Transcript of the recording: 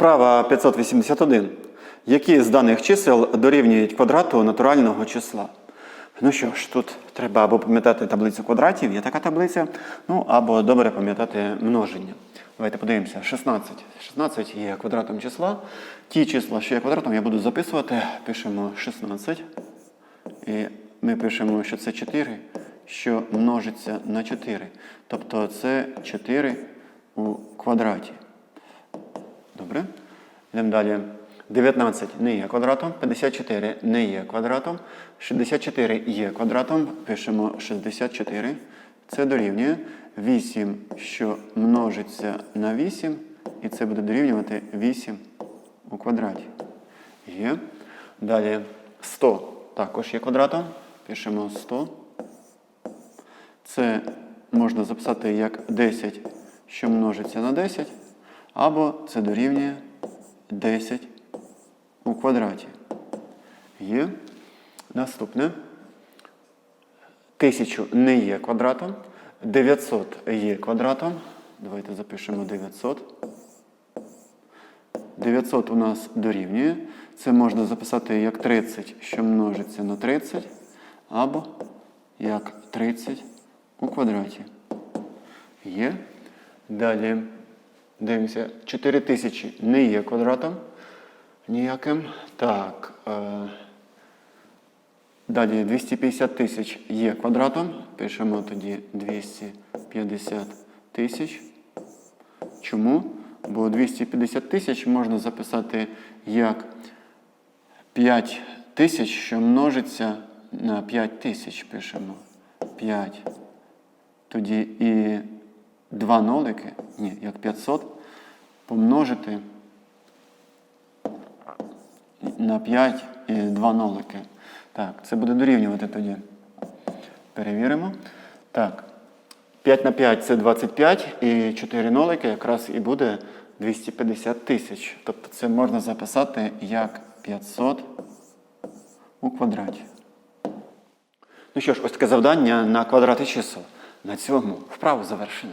Вправа 581. Які з даних чисел дорівнюють квадрату натурального числа? Ну що ж, тут треба або пам'ятати таблицю квадратів, є така таблиця, ну або добре пам'ятати множення. Давайте подивимося. 16. 16 є квадратом числа. Ті числа, що є квадратом, я буду записувати. Пишемо 16. І ми пишемо, що це 4, що множиться на 4. Тобто це 4 у квадраті. Добре. Йдемо далі. 19 не є квадратом, 54 не є квадратом, 64 є квадратом. Pишемо 64. Це дорівнює 8, що множиться на 8, і це буде дорівнювати 8 у квадраті. Є. Далі 100 також є квадратом. Пишемо 100. Це можна записати як 10, що множиться на 10, або це дорівнює 10 у квадраті. Є. Наступне. 1000 не є квадратом. 900 є квадратом. Давайте запишемо 900. 900 у нас дорівнює. Це можна записати як 30, що множиться на 30, або як 30 у квадраті. Є. Далі дивимося. 4000 не є квадратом ніяким. Так. Е, далі 250 тисяч є квадратом. Пишемо тоді 250 тисяч. Чому? Бо 250 тисяч можна записати як 5 тисяч, що множиться на 5 тисяч. Пишемо 5. Тоді і 2 нолики, ні, як 500, помножити на 5 і 2 нолики. Так, це буде дорівнювати тоді. Перевіримо. Так. 5 на 5 це 25 і 4 нолики якраз і буде 250 тисяч. Тобто це можна записати як 500 у квадраті. Ну що ж, ось таке завдання на квадрати чисел. На цьому вправу завершено.